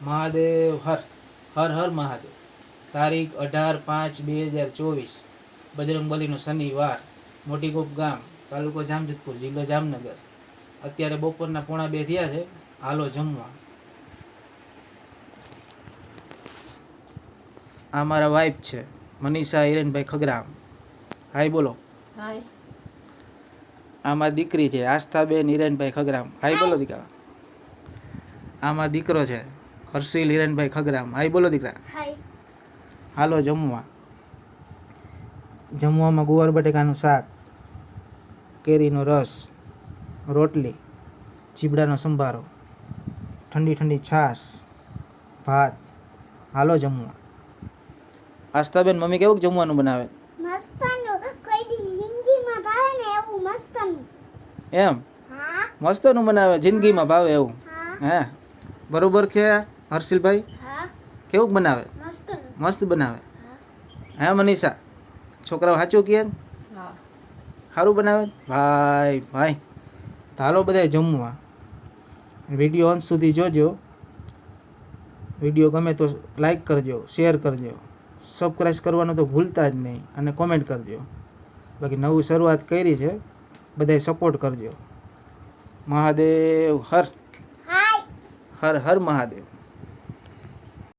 મહાદેવ હર હર હર મહાદેવ. તારીખ અઢાર પાંચ બે હજાર ચોવીસ બજરંગબલીનો શનિવાર મોટીકોપ ગામ તાલુકો જામજતપુર જિલ્લો જામનગર. અત્યારે બપોરના પોણા બે થયા છે હાલો જમવા. આ મારા વાઈફ છે મનીષા હિરેનભાઈ ખગરામ. હાય બોલો. હાય આ મારી દીકરી છે આસ્થાબેન હિરેનભાઈ ખગરામ. હાય બોલો દીકરા. આ મારો દીકરો છે. હર્ષિલ હિરેનભાઈ ખગરામ. હાય બોલો દીકરા. હાલો જમવા. જમવામાં ગુવાર બટેકાનું શાક કેરીનો રસ રોટલી ચીબડાનો સંભારો ઠંડી ઠંડી છાશ ભાત. હાલો જમવા. આસ્થાબેન મમ્મી કેવું જમવાનું બનાવે? એમ? મસ્તનું બનાવે જિંદગીમાં ભાવે એવું. હે? બરોબર છે? હર્ષિલભાઈ? કેવું બનાવે? મસ્ત બનાવે? હે. મનીષા? છોકરાઓ સાચું કહે? સારું બનાવે? ભાઈ ભાઈ. હાલો બધા જમવા. વીડિયો અંત સુધી જોજો. વીડિયો ગમે તો લાઈક કરજો શેર કરજો. સબસ્ક્રાઈબ કરવાનું તો ભૂલતા જ નહીં અને કોમેન્ટ કરજો. બાકી નવું શરૂઆત કરી છે. બધાય સપોર્ટ કરજો. મહાદેવ હર. હર હર મહાદેવ.